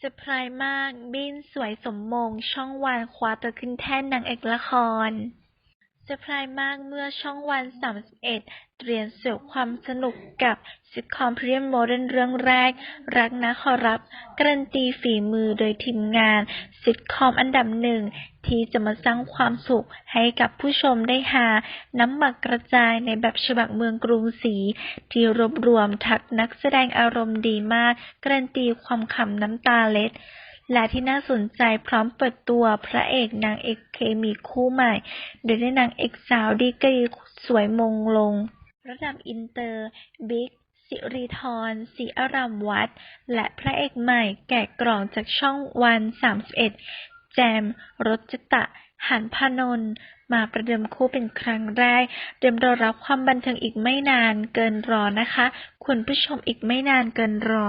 เซอร์ไพรส์มาก บินสวยสมมง ช่องวันคว้าตัวขึ้นแท่นนางเอกละคร ซอร์ไพรส์มากเมื่อช่องวัน 31 เตรียมเสิร์ฟความสนุกกับซิทคอมพรีเมียมโมเดิร์นเรื่องแรก รักนะขอรับ การันตีฝีมือโดยทีมงานซิทคอมอันดับหนึ่ง ที่จะมาสร้างความสุขให้กับผู้ชมได้หา น้ำหมักกระจายในแบบฉบับเมืองกรุงศรีที่รวบรวมทักนักแสดงอารมณ์ดีมาก การันตีความขำน้ำตาเล็ด และที่น่าสนใจพร้อมเปิดตัวพระเอกนางเอกเคมีคู่ใหม่ โดยได้นางเอกสาวดีกรีสวยมงลง ระดับอินเตอร์บิ๊กสิริธรศรีอารามวัด และพระเอกใหม่แกะกล่องจากช่องวัน 31 แจมรจตะ หันพานนท์มาประเดิมคู่เป็นครั้งแรก เตรียมรอรับความบันเทิงอีกไม่นานเกินรอนะคะ คุณผู้ชมอีกไม่นานเกินรอ